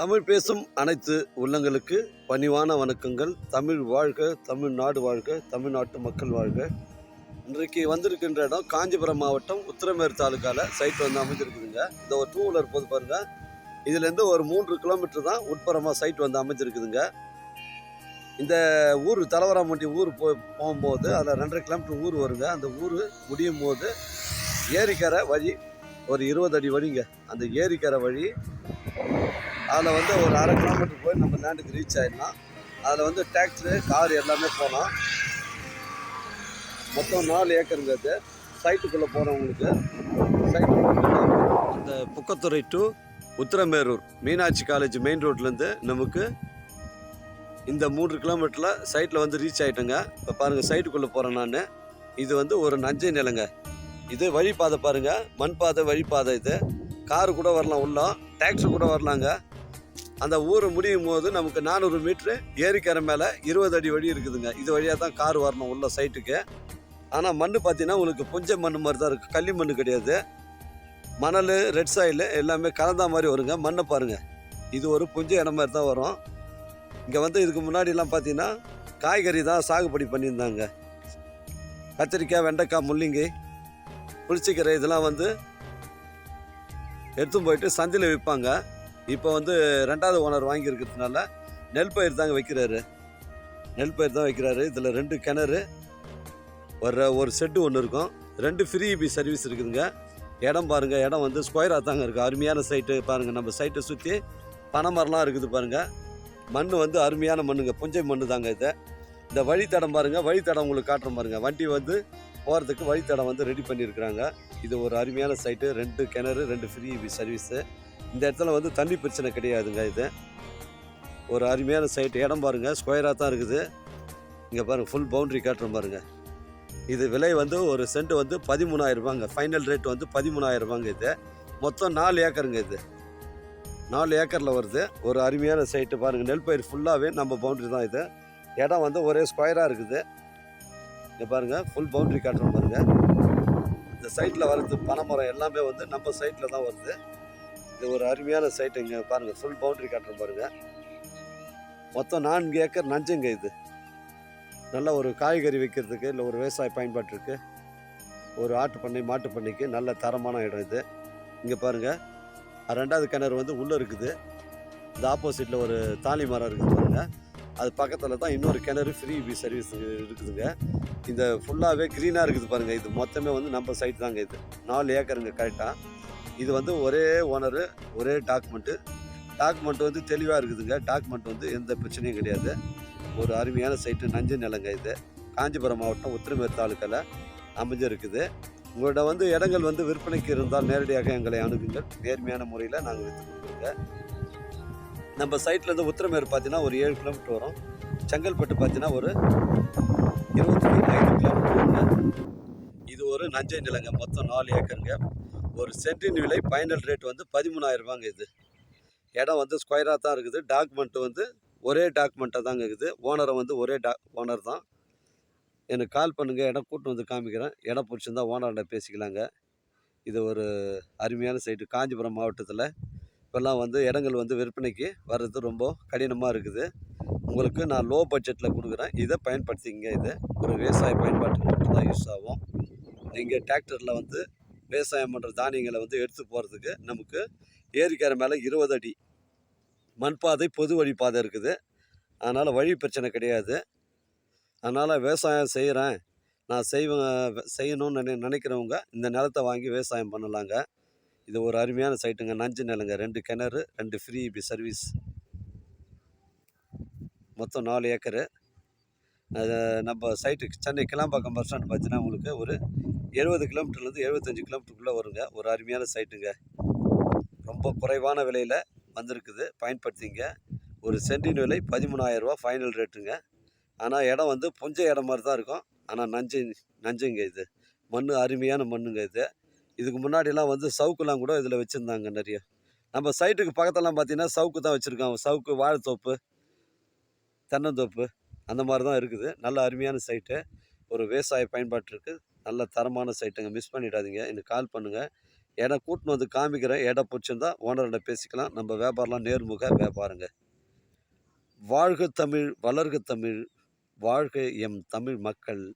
தமிழ் பேசும் அனைத்து உள்ளங்களுக்கு பணிவான வணக்கங்கள். தமிழ் வாழ்க தமிழ்நாடு வாழ்க தமிழ்நாட்டு மக்கள் வாழ்க. இன்றைக்கு வந்திருக்கின்ற இடம் காஞ்சிபுரம் மாவட்டம் உத்திரமேர் தாலுக்கால சைட் வந்து அமைஞ்சிருக்குதுங்க. இந்த ஒரு டூ வீலர் போது பாருங்க. இதுலேருந்து ஒரு மூன்று கிலோமீட்டர் தான் உட்புறமாக சைட் வந்து அமைஞ்சிருக்குதுங்க. இந்த ஊர் தலவராமண்டி ஊர் போ போகும்போது அதில் ரெண்டரை கிலோமீட்டர் ஊர் வருங்க. அந்த ஊர் முடியும் போது ஏரிக்கரை வழி ஒரு இருபது அடி வழிங்க. அந்த ஏரிக்கரை வழி அதில் வந்து ஒரு அரை கிலோமீட்டர் போய் நம்ம லேண்டுக்கு ரீச் ஆகிடலாம் அதில் வந்து டிராக்டரு கார் எல்லாமே போகலாம் மொத்தம் நாலு ஏக்கருங்க அது. சைட்டுக்குள்ளே போகிறவங்களுக்கு சைட்டு அந்த Pukkathurai to Uthiramerur Meenakshi college main ரோட்லேருந்து நமக்கு இந்த மூன்று கிலோமீட்டரில் சைட்டில் வந்து ரீச் ஆகிட்டேங்க இப்போ பாருங்கள் சைட்டுக்குள்ளே போகிறேன் நான். இது வந்து ஒரு நஞ்சை நிலங்க. இது வழிபாதை பாருங்கள் மண் பாதை வழிபாதை இது. காரு கூட வரலாம் உள்ள. டேக்ஸி கூட வரலாங்க. அந்த ஊர் முடியும் போது நமக்கு நானூறு மீட்ரு ஏரிக்கரை மேலே இருபது அடி வழி இருக்குதுங்க. இது வழியாக தான் கார் வரணும் உள்ள சைட்டுக்கு. ஆனால் மண் பார்த்தீங்கன்னா உங்களுக்கு புஞ்ச மண் மாதிரி தான் இருக்குது கள்ளி மண் கிடையாது. மணல் ரெட் சாயில் எல்லாமே கலந்தா மாதிரி வருங்க. மண்ணை பாருங்கள் இது ஒரு புஞ்ச இடம் மாதிரி தான் வரும். இங்கே வந்து இதுக்கு முன்னாடிலாம் பார்த்தீங்கன்னா காய்கறி தான் சாகுபடி பண்ணியிருந்தாங்க. கத்திரிக்காய் வெண்டைக்காய் முள்ளங்கி புளிச்சிக்கீரை இதெல்லாம் வந்து எடுத்துன்னு போயிட்டு சந்தையில் விற்பாங்க. இப்போ வந்து ரெண்டாவது ஓனர் வாங்கியிருக்கிறதுனால நெல் பயிர் தாங்க வைக்கிறாரு. நெல் பயிர் தான் வைக்கிறாரு. இதில் ரெண்டு கிணறு ஒரு ஒரு செட்டு ஒன்று இருக்கும். ரெண்டு ஃப்ரீ பி சர்வீஸ் இருக்குதுங்க. இடம் பாருங்கள் இடம் வந்து ஸ்கொயராக தாங்க இருக்குது அருமையான சைட்டு பாருங்கள் நம்ம சைட்டை சுற்றி பனைமரம்லாம் இருக்குது பாருங்கள் மண் வந்து அருமையான மண்ணுங்க. புஞ்சை மண்ணு தாங்க இது. இந்த வழித்தடம் பாருங்கள் வழித்தடம் உங்களுக்கு காட்டுற பாருங்கள் வண்டி வந்து போகிறதுக்கு வழித்தடம் வந்து ரெடி பண்ணியிருக்கிறாங்க. இது ஒரு அருமையான சைட்டு ரெண்டு கிணறு ரெண்டு ஃப்ரீ சர்வீஸு இந்த இடத்துல வந்து தண்ணி பிரச்சனை கிடையாதுங்க இது. ஒரு அருமையான சைட்டு இடம் பாருங்கள் ஸ்கொயராக தான் இருக்குது. இங்கே பாருங்கள் ஃபுல் பவுண்ட்ரி காட்டுறோம் பாருங்கள் இது விலை வந்து ஒரு சென்ட் வந்து பதிமூணாயிரம் ரூபாங்க. ஃபைனல் ரேட் வந்து பதிமூணாயிரரூபாங்க இது. மொத்தம் நாலு ஏக்கருங்க இது. நாலு ஏக்கரில் வருது. ஒரு அருமையான சைட்டு பாருங்கள் நெல் பயிர் ஃபுல்லாகவே நம்ம பவுண்ட்ரி தான் இது. இடம் வந்து ஒரே ஸ்கொயராக இருக்குது. இங்கே பாருங்கள் ஃபுல் பவுண்ட்ரி காட்டுறோம் பாருங்கள் இந்த சைட்டில் வர்றது பனைமரம் எல்லாமே வந்து நம்ம சைட்டில் தான் வருது. இது ஒரு அருமையான சைட்டு இங்கே பாருங்கள் ஃபுல் பவுண்ட்ரி காட்டுற பாருங்கள் மொத்தம் நான்கு ஏக்கர் நஞ்சங்க இது. நல்ல ஒரு காய்கறி வைக்கிறதுக்கு இல்லை ஒரு விவசாய பயன்பாட்டிற்கு ஒரு ஆட்டு பண்ணை மாட்டு பண்ணைக்கு நல்ல தரமான இடம் இது. இங்கே பாருங்கள் ரெண்டாவது கிணறு வந்து உள்ளே இருக்குது. இந்த ஆப்போசிட்டில் ஒரு தாலி மரம் இருக்குது பாருங்கள் அது பக்கத்தில் தான் இன்னொரு கிணறு ஃப்ரீ பி சர்வீஸ் இருக்குதுங்க. இந்த ஃபுல்லாகவே க்ரீனாக இருக்குது பாருங்கள் இது மொத்தமே வந்து நம்ம சைட் தாங்க இது. நாலு ஏக்கருங்க கரெக்டாக இது வந்து ஒரே ஓனரு ஒரே டாக்குமெண்ட்டு டாக்குமெண்ட் வந்து தெளிவாக இருக்குதுங்க. டாக்குமெண்ட் வந்து எந்த பிரச்சனையும் கிடையாது. ஒரு அருமையான சைட்டு நஞ்சு நிலங்க இது. காஞ்சிபுரம் மாவட்டம் உத்திரமேர் தாலுக்காவில் அமைஞ்சிருக்குது. உங்களோட வந்து இடங்கள் வந்து விற்பனைக்கு இருந்தால் நேரடியாக எங்களை அணுகுங்கள். நேர்மையான முறையில் நாங்கள் விற்று கொடுக்குறோங்க. நம்ம சைட்லேருந்து உத்திரமேர் பார்த்தீங்கன்னா ஒரு ஏழு கிலோமீட்டர் வரும். செங்கல்பட்டு பார்த்தீங்கன்னா ஒரு இருபத்தி ஐந்து கிலோமீட்டர் இது ஒரு நஞ்சை நிலங்க. மொத்தம் நாலு ஏக்கருங்க. ஒரு சென்டின் விலை ஃபைனல் ரேட் வந்து பதிமூணாயிரரூபாங்க இது. இடம் வந்து ஸ்கொயராக தான் இருக்குது. டாக்குமெண்ட் வந்து ஒரே டாக்குமெண்ட்டாக தாங்க இருக்குது. ஓனரை வந்து ஒரே டா ஓனர் தான். எனக்கு கால் பண்ணுங்கள் இடம் கூட்டு வந்து காமிக்கிறேன். இடம் பிடிச்சிருந்தா ஓனர்கிட்ட பேசிக்கலாங்க. இது ஒரு அருமையான சைட்டு காஞ்சிபுரம் மாவட்டத்தில் இப்போல்லாம் வந்து இடங்கள் வந்து விற்பனைக்கு வர்றது ரொம்ப கடினமாக இருக்குது. உங்களுக்கு நான் லோ பட்ஜெட்டில் கொடுக்குறேன். இதை பயன்படுத்திங்க இது ஒரு விவசாய பயன்பாட்டுக்கு மட்டும்தான் யூஸ் ஆகும். நீங்கள் டிராக்டரில் வந்து விவசாயம் பண்ணுற தானியங்களை வந்து எடுத்து போகிறதுக்கு நமக்கு ஏரிக்கரை மேலே இருபது அடி மண்பாதை பொது வழி பாதை இருக்குது. அதனால் வழி பிரச்சனை கிடையாது. அதனால் விவசாயம் செய்கிறேன் நான் செய்வேன் செய்யணும்னு நினை நினைக்கிறவங்க இந்த நிலத்தை வாங்கி விவசாயம் பண்ணலாங்க. இது ஒரு அருமையான சைட்டுங்க. நஞ்சு நிலங்க. ரெண்டு கிணறு ரெண்டு ஃப்ரீ இப்படி சர்வீஸ் மொத்தம் நாலு ஏக்கரு. அது நம்ம சைட்டுக்கு சென்னை கிளாம்பாக்கம் பஸ் ஸ்டாண்ட் பார்த்தீங்கன்னா உங்களுக்கு ஒரு எழுபது கிலோமீட்டர்லேருந்து எழுபத்தஞ்சு கிலோமீட்டருக்குள்ளே வருங்க. ஒரு அருமையான சைட்டுங்க. ரொம்ப குறைவான விலையில் வந்திருக்குது. பயன்படுத்திங்க. ஒரு சென்டின் விலை பதிமூணாயிரரூவா ஃபைனல் ரேட்டுங்க ஆனால் இடம் வந்து புஞ்ச இடம் மாதிரி தான் இருக்கும். ஆனால் நஞ்சு நஞ்சுங்க இது. மண் அருமையான மண்ணுங்க இது. இதுக்கு முன்னாடிலாம் வந்து சவுக்குலாம் கூட இதில் வச்சுருந்தாங்க நிறைய. நம்ம சைட்டுக்கு பக்கத்தெல்லாம் பார்த்தீங்கன்னா சவுக்கு தான் வச்சுருக்காங்க. சவுக்கு வாழைத்தோப்பு தென்னந்தோப்பு அந்த மாதிரி தான் இருக்குது. நல்ல அருமையான சைட்டு. ஒரு விவசாய பயன்பாட்டிற்கு நல்ல தரமான சைட்டுங்க மிஸ் பண்ணிடாதீங்க. எனக்கு கால் பண்ணுங்கள் இடம் கூட்டின்னு வந்து காமிக்கிறேன். இடம் பிடிச்சிருந்தா ஓனர்கிட்ட பேசிக்கலாம். நம்ம வியாபாரம்லாம் நேர்முக வியாபாரங்க. வாழ்க தமிழ் வளர்க தமிழ் வாழ்க எம் தமிழ் மக்கள்.